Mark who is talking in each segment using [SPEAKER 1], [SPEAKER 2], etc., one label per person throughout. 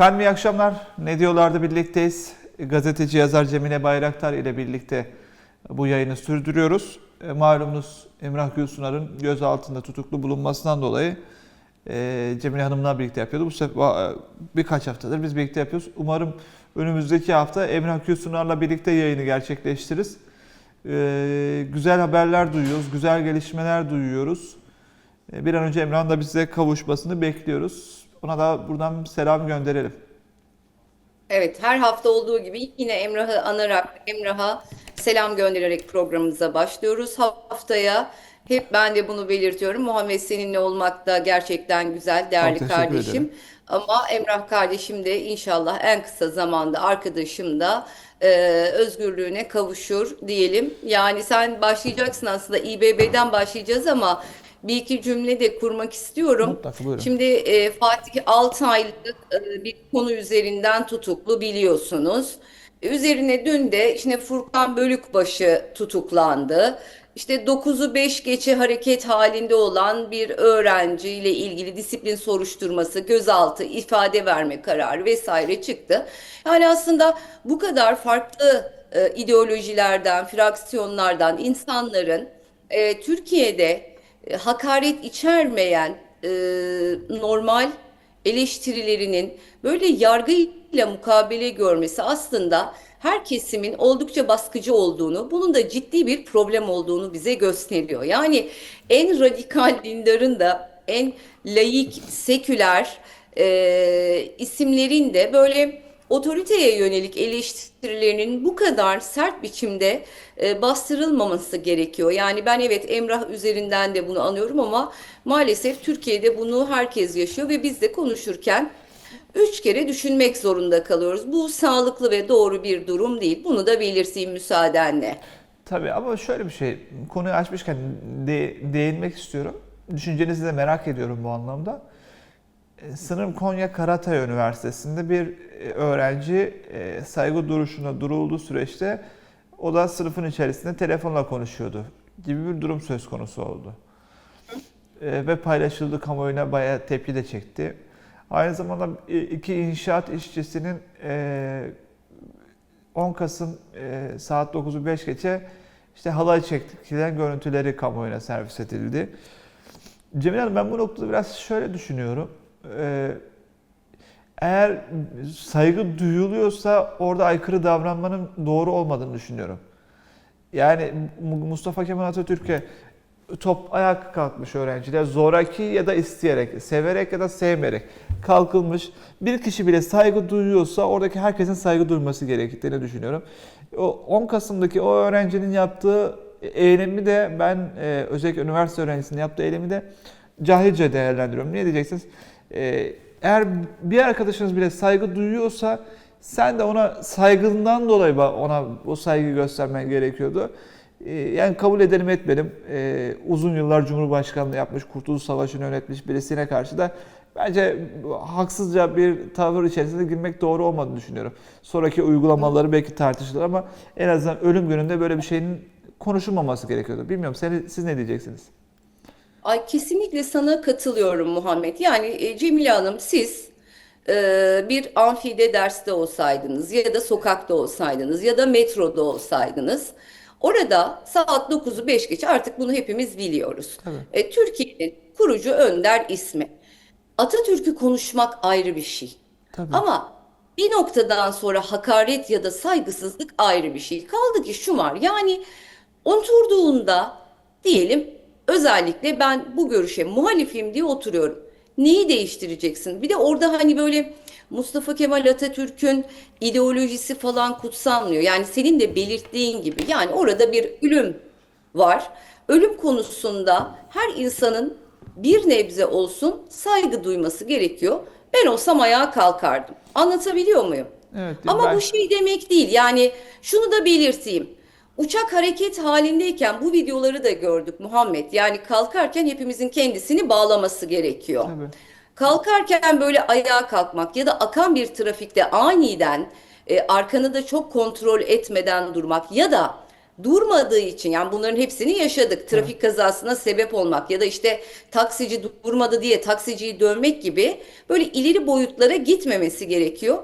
[SPEAKER 1] Efendim iyi akşamlar. Ne diyorlardı birlikteyiz. Gazeteci yazar Cemile Bayraktar ile birlikte bu yayını sürdürüyoruz. E, Malumunuz Emrah Gülsunar'ın gözaltında tutuklu bulunmasından dolayı e, Cemile Hanım'la birlikte yapıyordu. Bu sefer birkaç haftadır biz birlikte yapıyoruz. Umarım önümüzdeki hafta Emrah Gülsunar'la birlikte yayını gerçekleştiririz. E, Güzel haberler duyuyoruz, güzel gelişmeler duyuyoruz. E, Bir an önce Emrah'ın da bize kavuşmasını bekliyoruz. Ona da buradan selam gönderelim.
[SPEAKER 2] Evet, her hafta olduğu gibi yine Emrah'ı anarak, Emrah'a selam göndererek programımıza başlıyoruz. Haftaya hep ben de bunu belirtiyorum. Muhammed seninle olmak da gerçekten güzel, değerli
[SPEAKER 1] Çok
[SPEAKER 2] kardeşim.
[SPEAKER 1] ederim.
[SPEAKER 2] Ama Emrah kardeşim de inşallah en kısa zamanda arkadaşım da e, özgürlüğüne kavuşur diyelim. Yani sen başlayacaksın aslında İBB'den başlayacağız ama bir iki cümle de kurmak istiyorum.
[SPEAKER 1] Mutlaka buyurun.
[SPEAKER 2] Şimdi e, Fatih 6 aylık e, bir konu üzerinden tutuklu biliyorsunuz. Üzerine dün de işte Furkan Bölükbaşı tutuklandı. İşte 9'u 5 geçe hareket halinde olan bir öğrenciyle ilgili disiplin soruşturması, gözaltı, ifade verme kararı vesaire çıktı. Yani aslında bu kadar farklı e, ideolojilerden, fraksiyonlardan insanların e, Türkiye'de hakaret içermeyen e, normal eleştirilerinin böyle yargıyla mukabele görmesi aslında her kesimin oldukça baskıcı olduğunu, bunun da ciddi bir problem olduğunu bize gösteriyor. Yani en radikal dindarın da en laik, seküler e, isimlerin de böyle otoriteye yönelik eleştirilerinin bu kadar sert biçimde e, bastırılmaması gerekiyor. Yani ben evet Emrah üzerinden de bunu anıyorum ama maalesef Türkiye'de bunu herkes yaşıyor ve biz de konuşurken üç kere düşünmek zorunda kalıyoruz. Bu sağlıklı ve doğru bir durum değil. Bunu da belirteyim müsaadenle.
[SPEAKER 1] Tabii ama şöyle bir şey, konuyu açmışken de, değinmek istiyorum. Düşüncenizi de merak ediyorum bu anlamda. E, Sanırım Konya Karatay Üniversitesi'nde bir e, öğrenci e, saygı duruşuna durulduğu süreçte o da sınıfın içerisinde telefonla konuşuyordu gibi bir durum söz konusu oldu. Ve paylaşıldı kamuoyuna bayağı tepki de çekti. Aynı zamanda iki inşaat işçisinin e, 10 Kasım saat 9'u 5 geçe işte halay çektiren görüntüleri kamuoyuna servis edildi. Cemil Hanım ben bu noktada biraz şöyle düşünüyorum. Ee, eğer saygı duyuluyorsa orada aykırı davranmanın doğru olmadığını düşünüyorum. Yani Mustafa Kemal Atatürk'e top ayak kalkmış öğrenciler zoraki ya da isteyerek, severek ya da sevmeyerek kalkılmış. Bir kişi bile saygı duyuyorsa oradaki herkesin saygı duyması gerektiğini düşünüyorum. O 10 Kasım'daki o öğrencinin yaptığı eylemi de ben e, özellikle üniversite öğrencisinin yaptığı eylemi de cahilce değerlendiriyorum. Niye diyeceksiniz? E, eğer bir arkadaşınız bile saygı duyuyorsa sen de ona saygından dolayı ona o saygı göstermen gerekiyordu. Ee, Yani kabul edelim etmedim. Ee, uzun yıllar Cumhurbaşkanlığı yapmış, Kurtuluş Savaşı'nı yönetmiş birisine karşı da bence haksızca bir tavır içerisine girmek doğru olmadığını düşünüyorum. Sonraki uygulamaları belki tartışılır ama en azından ölüm gününde böyle bir şeyin konuşulmaması gerekiyordu. Bilmiyorum siz ne diyeceksiniz?
[SPEAKER 2] Ay kesinlikle sana katılıyorum Muhammed. Yani e, Cemile Hanım siz e, bir amfide derste olsaydınız ya da sokakta olsaydınız ya da metroda olsaydınız orada saat 9'u 5 geç artık bunu hepimiz biliyoruz. E, Türkiye'nin kurucu önder ismi. Atatürk'ü konuşmak ayrı bir şey.
[SPEAKER 1] Tabii.
[SPEAKER 2] Ama bir noktadan sonra hakaret ya da saygısızlık ayrı bir şey. Kaldı ki şu var yani oturduğunda diyelim özellikle ben bu görüşe muhalifim diye oturuyorum. Neyi değiştireceksin? Bir de orada hani böyle Mustafa Kemal Atatürk'ün ideolojisi falan kutsanmıyor. Yani senin de belirttiğin gibi yani orada bir ölüm var. Ölüm konusunda her insanın bir nebze olsun saygı duyması gerekiyor. Ben olsam ayağa kalkardım. Anlatabiliyor muyum?
[SPEAKER 1] Evet,
[SPEAKER 2] Ama
[SPEAKER 1] ben-
[SPEAKER 2] bu şey demek değil. Yani şunu da belirteyim. Uçak hareket halindeyken bu videoları da gördük Muhammed. Yani kalkarken hepimizin kendisini bağlaması gerekiyor.
[SPEAKER 1] Tabii.
[SPEAKER 2] Kalkarken böyle ayağa kalkmak ya da akan bir trafikte aniden e, arkanı da çok kontrol etmeden durmak ya da durmadığı için yani bunların hepsini yaşadık. Trafik kazasına sebep olmak ya da işte taksici durmadı diye taksiciyi dövmek gibi böyle ileri boyutlara gitmemesi gerekiyor.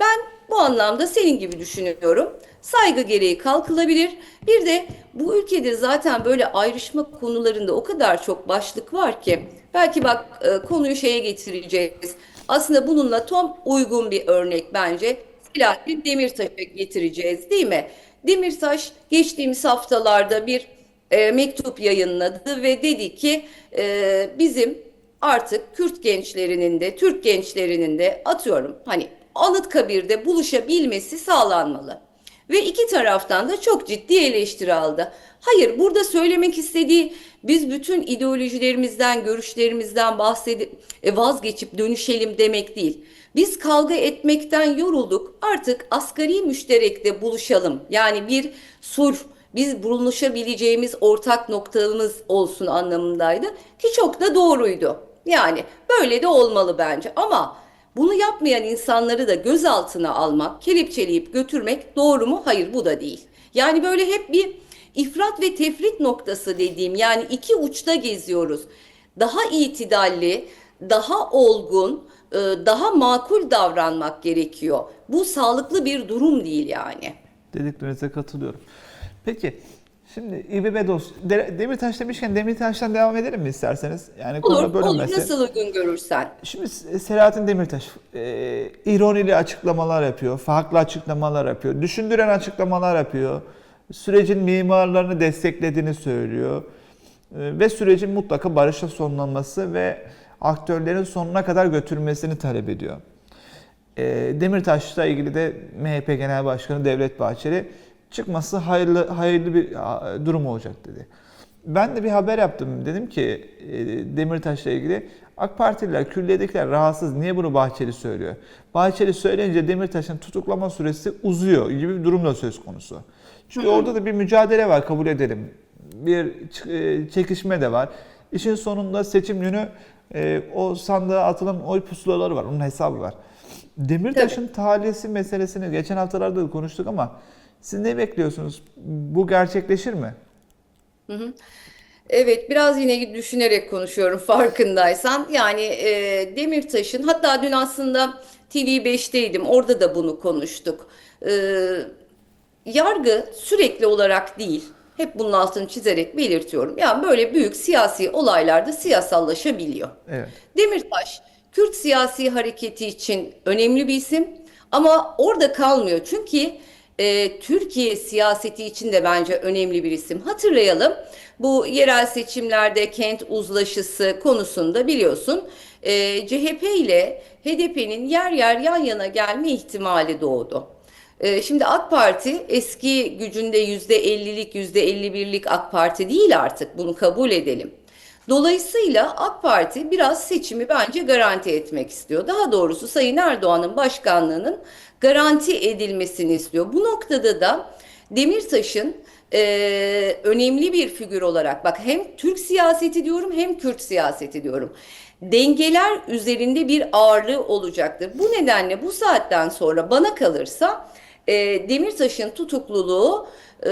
[SPEAKER 2] Ben bu anlamda senin gibi düşünüyorum. Saygı gereği kalkılabilir. Bir de bu ülkede zaten böyle ayrışma konularında o kadar çok başlık var ki belki bak e, konuyu şeye getireceğiz. Aslında bununla tam uygun bir örnek bence. Selahattin Demirtaş'a getireceğiz değil mi? Demirtaş geçtiğimiz haftalarda bir e, mektup yayınladı ve dedi ki e, bizim artık Kürt gençlerinin de Türk gençlerinin de atıyorum hani Anıtkabir'de buluşabilmesi sağlanmalı. Ve iki taraftan da çok ciddi eleştiri aldı. Hayır burada söylemek istediği biz bütün ideolojilerimizden, görüşlerimizden bahsedip e, vazgeçip dönüşelim demek değil. Biz kavga etmekten yorulduk. Artık asgari müşterekte buluşalım. Yani bir sulh, biz buluşabileceğimiz ortak noktamız olsun anlamındaydı. Ki çok da doğruydu. Yani böyle de olmalı bence. Ama bunu yapmayan insanları da gözaltına almak, kelepçeleyip götürmek doğru mu? Hayır bu da değil. Yani böyle hep bir ifrat ve tefrit noktası dediğim yani iki uçta geziyoruz. Daha itidalli, daha olgun, e, daha makul davranmak gerekiyor. Bu sağlıklı bir durum değil yani.
[SPEAKER 1] Dediklerinize katılıyorum. Peki şimdi İBB dost De- Demirtaş demişken Demirtaş'tan devam edelim mi isterseniz? Yani konu
[SPEAKER 2] Olur, olur
[SPEAKER 1] bölünmesin.
[SPEAKER 2] nasıl uygun görürsen.
[SPEAKER 1] Şimdi Selahattin Demirtaş e, ironili açıklamalar yapıyor, farklı açıklamalar yapıyor, düşündüren açıklamalar yapıyor. Sürecin mimarlarını desteklediğini söylüyor. E, ve sürecin mutlaka barışla sonlanması ve aktörlerin sonuna kadar götürülmesini talep ediyor. E, Demirtaş'la ilgili de MHP Genel Başkanı Devlet Bahçeli çıkması hayırlı hayırlı bir durum olacak dedi. Ben de bir haber yaptım. Dedim ki e, Demirtaş'la ilgili AK Partililer, külliyedekiler rahatsız. Niye bunu Bahçeli söylüyor? Bahçeli söyleyince Demirtaş'ın tutuklama süresi uzuyor gibi bir durum da söz konusu. Çünkü orada da bir mücadele var kabul edelim. Bir e, çekişme de var. İşin sonunda seçim günü e, o sandığa atılan oy pusulaları var. Onun hesabı var. Demirtaş'ın talihsi meselesini geçen haftalarda da konuştuk ama siz ne bekliyorsunuz? Bu gerçekleşir mi?
[SPEAKER 2] Evet, biraz yine düşünerek konuşuyorum farkındaysan. Yani e, Demirtaş'ın, hatta dün aslında TV5'teydim, orada da bunu konuştuk. E, yargı sürekli olarak değil, hep bunun altını çizerek belirtiyorum. Yani böyle büyük siyasi olaylarda siyasallaşabiliyor.
[SPEAKER 1] Evet.
[SPEAKER 2] Demirtaş, Kürt siyasi hareketi için önemli bir isim ama orada kalmıyor. Çünkü e, Türkiye siyaseti için de bence önemli bir isim. Hatırlayalım bu yerel seçimlerde kent uzlaşısı konusunda biliyorsun e, CHP ile HDP'nin yer yer yan yana gelme ihtimali doğdu. Ee, Şimdi AK Parti eski gücünde yüzde ellilik, yüzde elli birlik AK Parti değil artık. Bunu kabul edelim. Dolayısıyla AK Parti biraz seçimi bence garanti etmek istiyor. Daha doğrusu Sayın Erdoğan'ın başkanlığının garanti edilmesini istiyor. Bu noktada da Demirtaş'ın eee, önemli bir figür olarak bak hem Türk siyaseti diyorum hem Kürt siyaseti diyorum. Dengeler üzerinde bir ağırlığı olacaktır. Bu nedenle bu saatten sonra bana kalırsa e, Demirtaş'ın tutukluluğu e,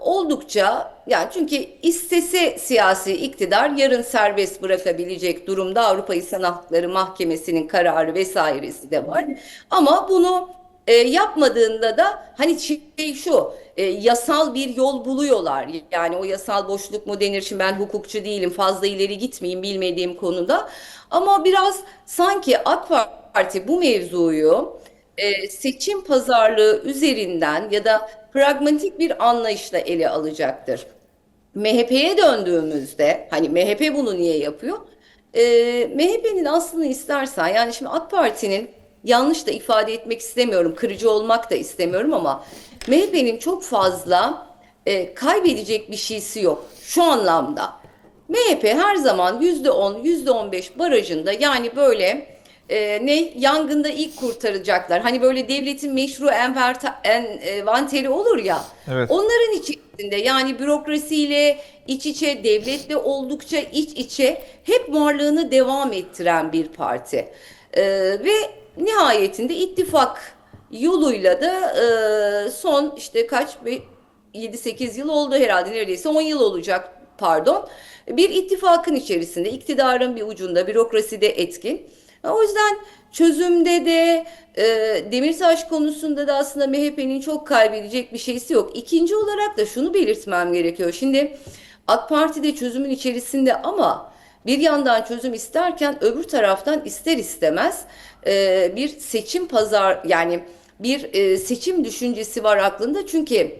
[SPEAKER 2] oldukça yani çünkü istese siyasi iktidar yarın serbest bırakabilecek durumda Avrupa İnsan Hakları Mahkemesi'nin kararı vesairesi de var. Ama bunu e, yapmadığında da hani şey şu e, yasal bir yol buluyorlar. Yani o yasal boşluk mu denir? Şimdi ben hukukçu değilim. Fazla ileri gitmeyeyim bilmediğim konuda. Ama biraz sanki AK Parti bu mevzuyu e, seçim pazarlığı üzerinden ya da pragmatik bir anlayışla ele alacaktır. MHP'ye döndüğümüzde hani MHP bunu niye yapıyor? Ee, MHP'nin aslını istersen yani şimdi AK Parti'nin yanlış da ifade etmek istemiyorum, kırıcı olmak da istemiyorum ama MHP'nin çok fazla e, kaybedecek bir şeysi yok şu anlamda. MHP her zaman %10, %15 barajında yani böyle e, ne yangında ilk kurtaracaklar. Hani böyle devletin meşru enverta, envanteri olur ya.
[SPEAKER 1] Evet.
[SPEAKER 2] Onların içerisinde yani bürokrasiyle iç içe, devletle oldukça iç içe hep varlığını devam ettiren bir parti. Ee, ve nihayetinde ittifak yoluyla da e, son işte kaç bir 7-8 yıl oldu herhalde neredeyse 10 yıl olacak pardon. Bir ittifakın içerisinde iktidarın bir ucunda bürokraside etkin. O yüzden çözümde de e, Demirtaş konusunda da aslında MHP'nin çok kaybedecek bir şeysi yok. İkinci olarak da şunu belirtmem gerekiyor. Şimdi AK Parti de çözümün içerisinde ama bir yandan çözüm isterken öbür taraftan ister istemez e, bir seçim pazar yani bir e, seçim düşüncesi var aklında çünkü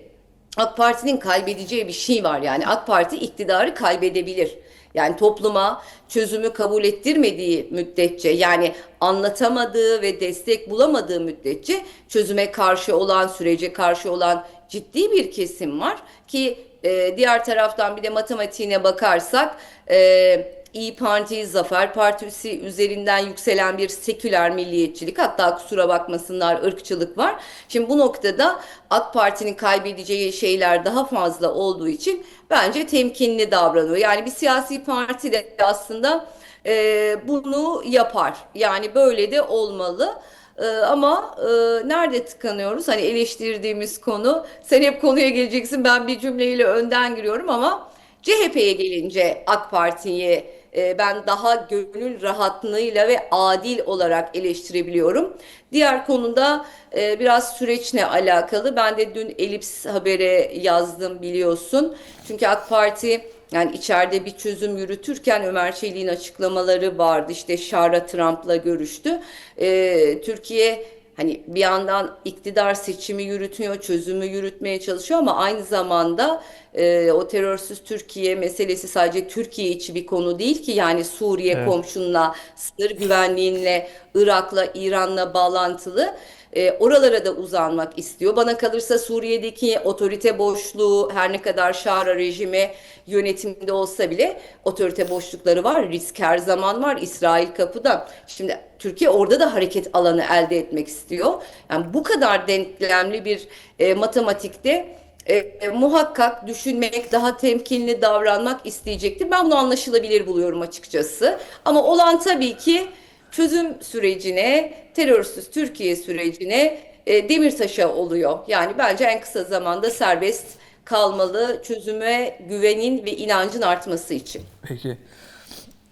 [SPEAKER 2] AK Parti'nin kaybedeceği bir şey var yani AK Parti iktidarı kaybedebilir. Yani topluma çözümü kabul ettirmediği müddetçe yani anlatamadığı ve destek bulamadığı müddetçe çözüme karşı olan sürece karşı olan ciddi bir kesim var ki e, diğer taraftan bir de matematiğine bakarsak e, İyi Parti, Zafer Partisi üzerinden yükselen bir seküler milliyetçilik hatta kusura bakmasınlar ırkçılık var. Şimdi bu noktada AK Parti'nin kaybedeceği şeyler daha fazla olduğu için bence temkinli davranıyor. Yani bir siyasi parti de aslında e, bunu yapar. Yani böyle de olmalı. Ee, ama e, nerede tıkanıyoruz? Hani eleştirdiğimiz konu. Sen hep konuya geleceksin. Ben bir cümleyle önden giriyorum ama CHP'ye gelince AK Parti'yi e, ben daha gönül rahatlığıyla ve adil olarak eleştirebiliyorum. Diğer konuda e, biraz süreçle alakalı. Ben de dün Elips habere yazdım biliyorsun. Çünkü AK Parti yani içeride bir çözüm yürütürken Ömer Çelik'in açıklamaları vardı. İşte Şara Trump'la görüştü. Ee, Türkiye hani bir yandan iktidar seçimi yürütüyor, çözümü yürütmeye çalışıyor ama aynı zamanda e, o terörsüz Türkiye meselesi sadece Türkiye içi bir konu değil ki yani Suriye
[SPEAKER 1] Evet.
[SPEAKER 2] komşunla, sınır güvenliğinle, Irak'la, İran'la bağlantılı. E, oralara da uzanmak istiyor. Bana kalırsa Suriye'deki otorite boşluğu her ne kadar Şara rejimi yönetimde olsa bile otorite boşlukları var. Risk her zaman var. İsrail kapıda. Şimdi Türkiye orada da hareket alanı elde etmek istiyor. Yani bu kadar denklemli bir e, matematikte e, e, muhakkak düşünmek, daha temkinli davranmak isteyecektir. Ben bunu anlaşılabilir buluyorum açıkçası. Ama olan tabii ki çözüm sürecine, terörsüz Türkiye sürecine e, Demirtaş'a oluyor. Yani bence en kısa zamanda serbest kalmalı çözüme güvenin ve inancın artması için.
[SPEAKER 1] Peki.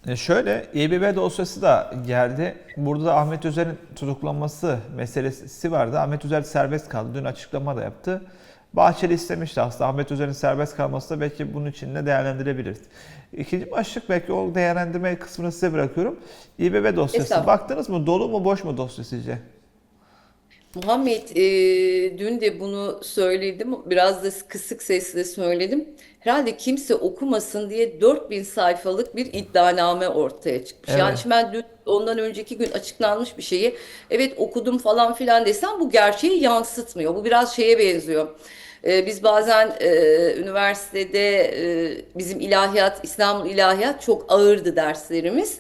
[SPEAKER 1] E şöyle İBB dosyası da geldi. Burada da Ahmet Özer'in tutuklanması meselesi vardı. Ahmet Özer serbest kaldı. Dün açıklama da yaptı. Bahçeli istemişti aslında. Ahmet Özer'in serbest kalması da belki bunun için de değerlendirebiliriz. İkinci başlık belki o değerlendirme kısmını size bırakıyorum. İBB dosyası. Baktınız mı? Dolu mu boş mu dosya sizce?
[SPEAKER 2] Muhammed, e, dün de bunu söyledim, biraz da kısık sesle söyledim. Herhalde kimse okumasın diye 4000 sayfalık bir iddianame ortaya çıkmış. Yani
[SPEAKER 1] Evet.
[SPEAKER 2] şimdi ben dün ondan önceki gün açıklanmış bir şeyi evet okudum falan filan desem bu gerçeği yansıtmıyor. Bu biraz şeye benziyor. E, biz bazen e, üniversitede e, bizim ilahiyat, İstanbul İlahiyat çok ağırdı derslerimiz.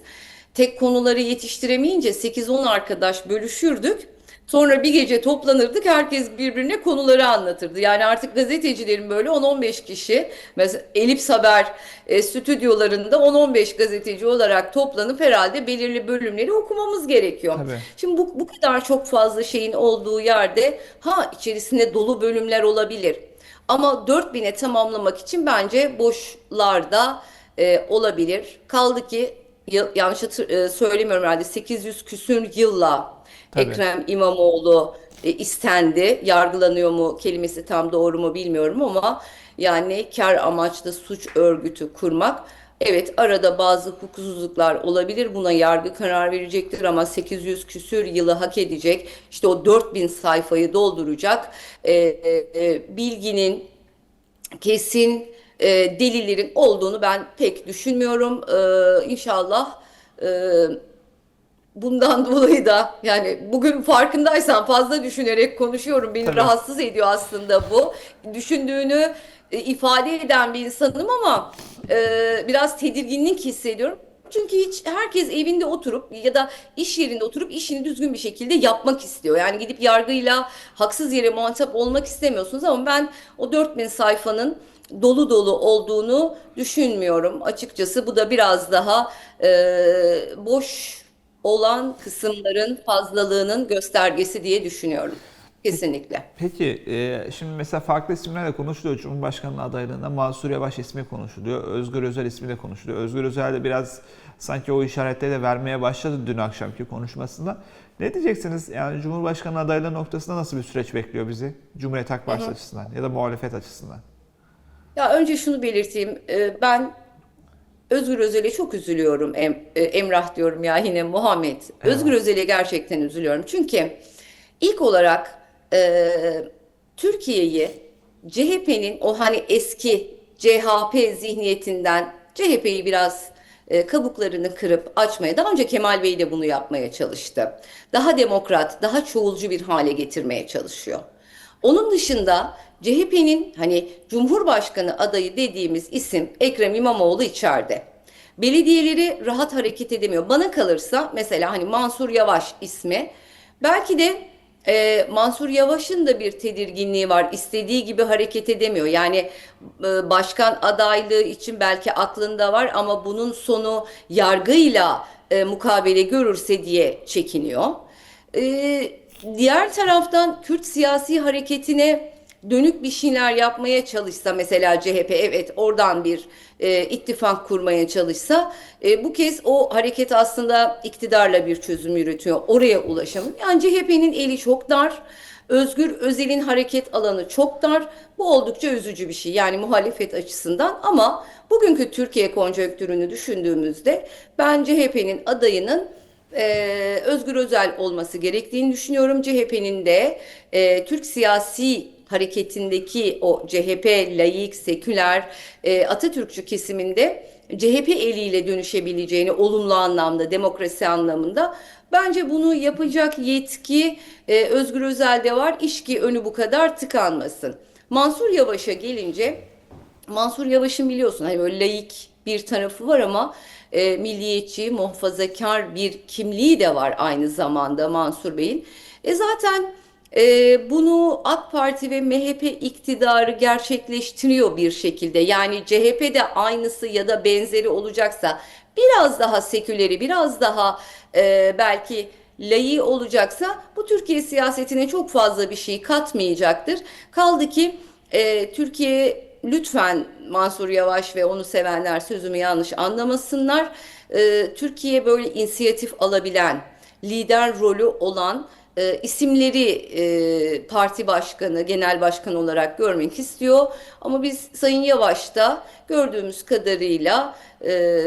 [SPEAKER 2] Tek konuları yetiştiremeyince 8-10 arkadaş bölüşürdük. Sonra bir gece toplanırdık, herkes birbirine konuları anlatırdı. Yani artık gazetecilerin böyle 10-15 kişi, mesela Elips Haber e, stüdyolarında 10-15 gazeteci olarak toplanıp herhalde belirli bölümleri okumamız gerekiyor.
[SPEAKER 1] Tabii.
[SPEAKER 2] Şimdi bu, bu kadar çok fazla şeyin olduğu yerde ha içerisinde dolu bölümler olabilir. Ama 4000'e tamamlamak için bence boşlarda e, olabilir. Kaldı ki ya- yanlış hatır- e, söylemiyorum herhalde 800 küsür yılla
[SPEAKER 1] Tabii.
[SPEAKER 2] Ekrem İmamoğlu e, istendi. Yargılanıyor mu kelimesi tam doğru mu bilmiyorum ama yani kar amaçlı suç örgütü kurmak Evet arada bazı hukuksuzluklar olabilir. Buna yargı karar verecektir ama 800 küsür yılı hak edecek. İşte o 4000 sayfayı dolduracak e, e, e, bilginin kesin e, delillerin olduğunu ben pek düşünmüyorum. E, inşallah e, bundan dolayı da yani bugün farkındaysan fazla düşünerek konuşuyorum. Beni
[SPEAKER 1] Tabii.
[SPEAKER 2] rahatsız ediyor aslında bu. Düşündüğünü e, ifade eden bir insanım ama e, biraz tedirginlik hissediyorum. Çünkü hiç herkes evinde oturup ya da iş yerinde oturup işini düzgün bir şekilde yapmak istiyor. Yani gidip yargıyla haksız yere muhatap olmak istemiyorsunuz ama ben o 4000 sayfanın dolu dolu olduğunu düşünmüyorum açıkçası. Bu da biraz daha e, boş olan kısımların fazlalığının göstergesi diye düşünüyorum. Kesinlikle.
[SPEAKER 1] Peki e, şimdi mesela farklı isimlerle konuşuluyor. Cumhurbaşkanlığı adaylığında Mansur Yavaş ismi konuşuluyor. Özgür Özel ismi de konuşuluyor. Özgür Özel de biraz sanki o işaretleri de vermeye başladı dün akşamki konuşmasında. Ne diyeceksiniz? Yani Cumhurbaşkanı adaylığı noktasında nasıl bir süreç bekliyor bizi? Cumhuriyet Halk Partisi açısından ya da muhalefet açısından.
[SPEAKER 2] Ya önce şunu belirteyim. Ee, Ben Özgür Özel'e çok üzülüyorum. Em- e, Emrah diyorum ya yine Muhammed. Özgür Özel'e gerçekten üzülüyorum. Çünkü ilk olarak e, Türkiye'yi CHP'nin o hani eski CHP zihniyetinden CHP'yi biraz e, kabuklarını kırıp açmaya, daha önce Kemal Bey de bunu yapmaya çalıştı. Daha demokrat, daha çoğulcu bir hale getirmeye çalışıyor. Onun dışında CHP'nin hani Cumhurbaşkanı adayı dediğimiz isim Ekrem İmamoğlu içeride. Belediyeleri rahat hareket edemiyor. Bana kalırsa mesela hani Mansur Yavaş ismi belki de e, Mansur Yavaş'ın da bir tedirginliği var. İstediği gibi hareket edemiyor. Yani e, başkan adaylığı için belki aklında var ama bunun sonu yargıyla e, mukabele görürse diye çekiniyor. Ee, diğer taraftan Kürt siyasi hareketine dönük bir şeyler yapmaya çalışsa mesela CHP evet oradan bir e, ittifak kurmaya çalışsa e, bu kez o hareket aslında iktidarla bir çözüm yürütüyor. Oraya ulaşamıyor. Yani CHP'nin eli çok dar. Özgür Özel'in hareket alanı çok dar. Bu oldukça üzücü bir şey yani muhalefet açısından ama bugünkü Türkiye konjonktürünü düşündüğümüzde ben CHP'nin adayının e, Özgür Özel olması gerektiğini düşünüyorum. CHP'nin de e, Türk siyasi hareketindeki o CHP laik, seküler, e, Atatürkçü kesiminde CHP eliyle dönüşebileceğini olumlu anlamda, demokrasi anlamında. Bence bunu yapacak yetki e, Özgür Özel'de var. İş ki önü bu kadar tıkanmasın. Mansur Yavaş'a gelince Mansur Yavaş'ın biliyorsun hani böyle laik bir tarafı var ama e, milliyetçi, muhafazakar bir kimliği de var aynı zamanda Mansur Bey'in. E zaten e, bunu AK Parti ve MHP iktidarı gerçekleştiriyor bir şekilde. Yani CHP de aynısı ya da benzeri olacaksa biraz daha seküleri, biraz daha e, belki layığı olacaksa bu Türkiye siyasetine çok fazla bir şey katmayacaktır. Kaldı ki e, Türkiye lütfen Mansur Yavaş ve onu sevenler sözümü yanlış anlamasınlar. E, Türkiye böyle inisiyatif alabilen, lider rolü olan e, isimleri e, parti başkanı, genel başkan olarak görmek istiyor. Ama biz Sayın Yavaş'ta gördüğümüz kadarıyla e,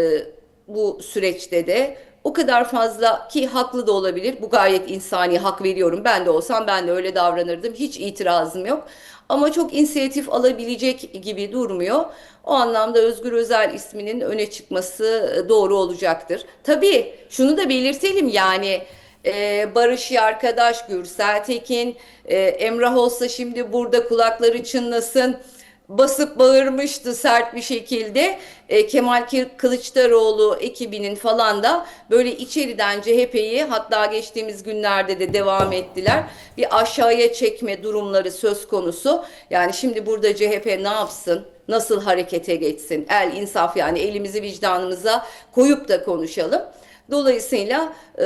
[SPEAKER 2] bu süreçte de o kadar fazla ki haklı da olabilir. Bu gayet insani hak veriyorum. Ben de olsam ben de öyle davranırdım. Hiç itirazım yok. Ama çok inisiyatif alabilecek gibi durmuyor. O anlamda Özgür Özel isminin öne çıkması e, doğru olacaktır. Tabii şunu da belirtelim yani e, Barış Arkadaş, Gürsel Tekin, e, Emrah olsa şimdi burada kulakları çınlasın basıp bağırmıştı sert bir şekilde. E, Kemal Kı- Kılıçdaroğlu ekibinin falan da böyle içeriden CHP'yi hatta geçtiğimiz günlerde de devam ettiler. Bir aşağıya çekme durumları söz konusu. Yani şimdi burada CHP ne yapsın? Nasıl harekete geçsin? El insaf yani elimizi vicdanımıza koyup da konuşalım. Dolayısıyla e,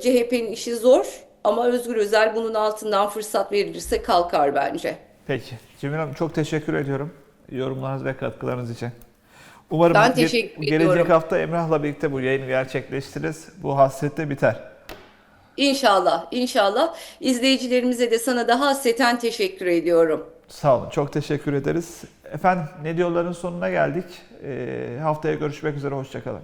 [SPEAKER 2] CHP'nin işi zor ama Özgür Özel bunun altından fırsat verilirse kalkar bence.
[SPEAKER 1] Peki. Cemil Hanım çok teşekkür ediyorum yorumlarınız ve katkılarınız için. Umarım
[SPEAKER 2] Ben
[SPEAKER 1] ge-
[SPEAKER 2] teşekkür
[SPEAKER 1] gelecek
[SPEAKER 2] ediyorum.
[SPEAKER 1] hafta Emrah'la birlikte bu yayını gerçekleştiririz. Bu hasret de biter.
[SPEAKER 2] İnşallah, inşallah. İzleyicilerimize de sana da hasreten teşekkür ediyorum.
[SPEAKER 1] Sağ olun. Çok teşekkür ederiz. Efendim ne diyorların sonuna geldik. Ee, haftaya görüşmek üzere. Hoşçakalın.